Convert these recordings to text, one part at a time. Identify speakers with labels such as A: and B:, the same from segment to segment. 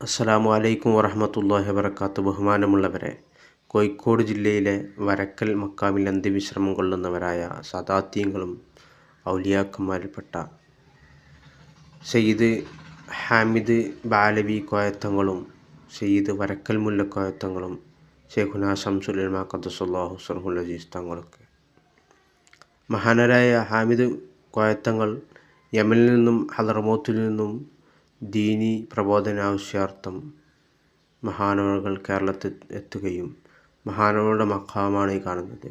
A: അസ്സലാമു അലൈക്കും വറഹമത്തല്ലാഹി വബർക്കാത്തു ബഹുമാനമുള്ളവരെ കോഴിക്കോട് ജില്ലയിലെ വരക്കൽ മക്കാമിൽ അന്ത്യവിശ്രമം കൊള്ളുന്നവരായ സദാത്യങ്ങളും ഔലിയാക്കന്മാരിൽപ്പെട്ട സയ്യിദ് ഹാമിദ് ബാലവി കോയത്തങ്ങളും സയ്യിദ് വരക്കൽ മുല്ല കോയത്തങ്ങളും ഷെയ്ഖുന ഷംസുലമ ഖദ്സുല്ലാഹു സർഹുൽ അജീസ് തങ്ങളൊക്കെ. മഹാനരായ ഹാമിദ് കോയത്തങ്ങൾ യമനിൽ നിന്നും ഹലർമോത്തിൽ നിന്നും ദീനി പ്രബോധനാവശ്യാർത്ഥം മഹാനവകൾ കേരളത്തിൽ എത്തുകയും മഹാനവരുടെ മഖാമാണ് ഈ കാണുന്നത്.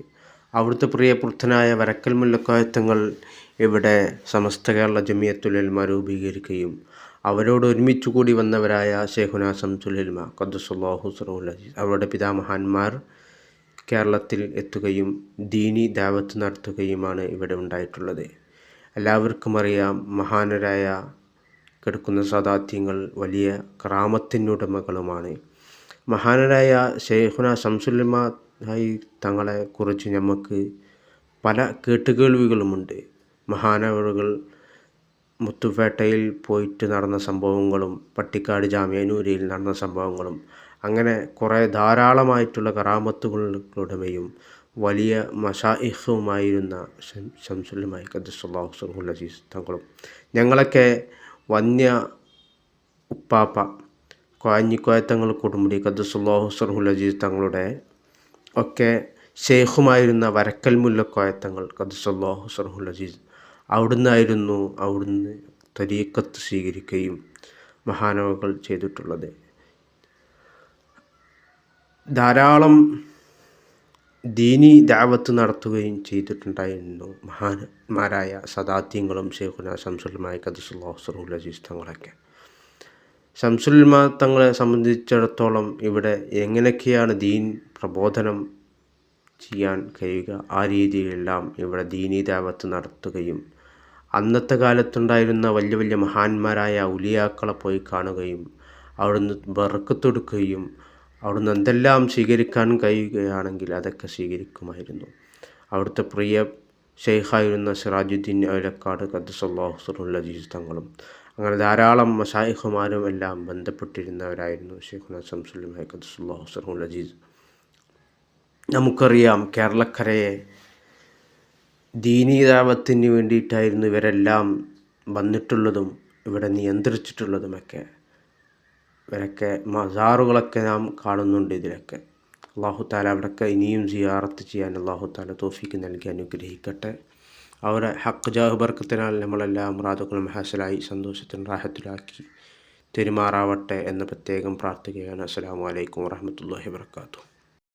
A: അവിടുത്തെ പ്രിയ പ്രിയപുത്രനായ വരക്കൽ മുല്ലക്കായത്തങ്ങൾ ഇവിടെ സമസ്ത കേരള ജമിയത്തുലൽമ രൂപീകരിക്കുകയും അവരോട് ഒരുമിച്ച് കൂടി വന്നവരായ ഷെയ്ഖുന സംസുലൽമ ഖദ്സുല്ലാഹു സറുൽ അജീസ് അവരുടെ പിതാമഹാന്മാർ കേരളത്തിൽ എത്തുകയും ദീനി ദാവത്ത് നടത്തുകയുമാണ് ഇവിടെ ഉണ്ടായിട്ടുള്ളത്. എല്ലാവർക്കും അറിയാം മഹാനരായ കിടക്കുന്ന സദാത്യങ്ങൾ വലിയ ക്രാമത്തിനുടമകളുമാണ് മഹാനരായ ഷെയ്ഖുന ശംസുല്ലമായി തങ്ങളെ കുറിച്ച് നമുക്ക് പല കേട്ടുകേൾവികളുമുണ്ട്. മഹാനവറുകൾ മുത്തുപേട്ടയിൽ പോയിട്ട് നടന്ന സംഭവങ്ങളും പട്ടിക്കാട് ജാമ്യാനൂരിയിൽ നടന്ന സംഭവങ്ങളും അങ്ങനെ കുറേ ധാരാളമായിട്ടുള്ള കറാമത്തുകളുടെയും വലിയ മഷായിഹുമായിരുന്ന ഷംസുല്ലമായി ഖദ്സുല്ലാഹു സുഹുൽ അസീസ് തങ്ങളും ഞങ്ങളൊക്കെ വന്യ ഉപ്പാപ്പ കോയഞ്ഞിക്കോയത്തങ്ങൾ കൊടുമുടി ഖദ്സുല്ലാഹു സർഹുൽ അജീസ് തങ്ങളുടെ ഒക്കെ ഷെയ്ഖുമായിരുന്ന വരക്കൽ മുല്ലക്കോയത്തങ്ങൾ ഖദ്സുല്ലാഹു സർഹുൽ അജീസ് അവിടുന്നായിരുന്നു അവിടുന്ന് തരീക്കത്ത് സ്വീകരിക്കുകയും മഹാനവകൾ ചെയ്തിട്ടുള്ളത്. ധാരാളം ദീനി ദാവത്ത് നടത്തുകയും ചെയ്തിട്ടുണ്ടായിരുന്നു. മഹാന്മാരായ സദാത്യങ്ങളും ഷെയ്ഖുന ശംസുൽമായ കദസുല്ലാഹുസറുൽ അജീസ് തങ്ങളൊക്കെ. ശംസുൽമാ തങ്ങളെ സംബന്ധിച്ചിടത്തോളം ഇവിടെ എങ്ങനെയൊക്കെയാണ് ദീൻ പ്രബോധനം ചെയ്യാൻ കഴിയുക? ആ രീതിയിലെല്ലാം ഇവിടെ ദീനി ദാവത്ത് നടത്തുകയും അന്നത്തെ കാലത്തുണ്ടായിരുന്ന വലിയ വലിയ മഹാന്മാരായ ഉലിയാക്കളെ പോയി കാണുകയും അവിടുന്ന് ബറക്കത്തൊടുക്കുകയും അവിടുന്ന് എന്തെല്ലാം സ്വീകരിക്കാൻ കഴിയുകയാണെങ്കിൽ അതൊക്കെ സ്വീകരിക്കുമായിരുന്നു. അവിടുത്തെ പ്രിയ ഷെയ്ഖായിരുന്ന സിറാജുദ്ദീൻ ഔലക്കാട് ഖദ്സല്ലാഹുസുൽ അജീസ് തങ്ങളും അങ്ങനെ ധാരാളം മഷായിഖുമാരും എല്ലാം ബന്ധപ്പെട്ടിരുന്നവരായിരുന്നു ഷെയ്ഖുന സംസുലിമായി ഖദ്സുല്ലാഹുസുൽ അജീസ് നമുക്കറിയാം കേരളക്കരയെ ദീനീതാപത്തിന് വേണ്ടിയിട്ടായിരുന്നു ഇവരെല്ലാം വന്നിട്ടുള്ളതും ഇവിടെ നിയന്ത്രിച്ചിട്ടുള്ളതുമൊക്കെ. ഇവരൊക്കെ മസാറുകളൊക്കെ നാം കാണുന്നുണ്ട് ഇതിലൊക്കെ. അള്ളാഹു താല അവിടെയൊക്കെ ഇനിയും സിയാറത്ത് ചെയ്യാൻ അള്ളാഹു താല തോഫിക്ക് നൽകി അനുഗ്രഹിക്കട്ടെ. അവരെ ഹക്ക് ജാഹ് ബർക്കത്തിനാൽ നമ്മളെല്ലാം മുറാദുകളും ഹാസലായി സന്തോഷത്തിന് റാഹത്തിലാക്കി തെരുമാറാവട്ടെ എന്ന് പ്രത്യേകം പ്രാർത്ഥിക്കുകയാണ്. അസ്സാം വലൈക്കും വാഹമത്തല്ലാഹി വർക്കാത്തു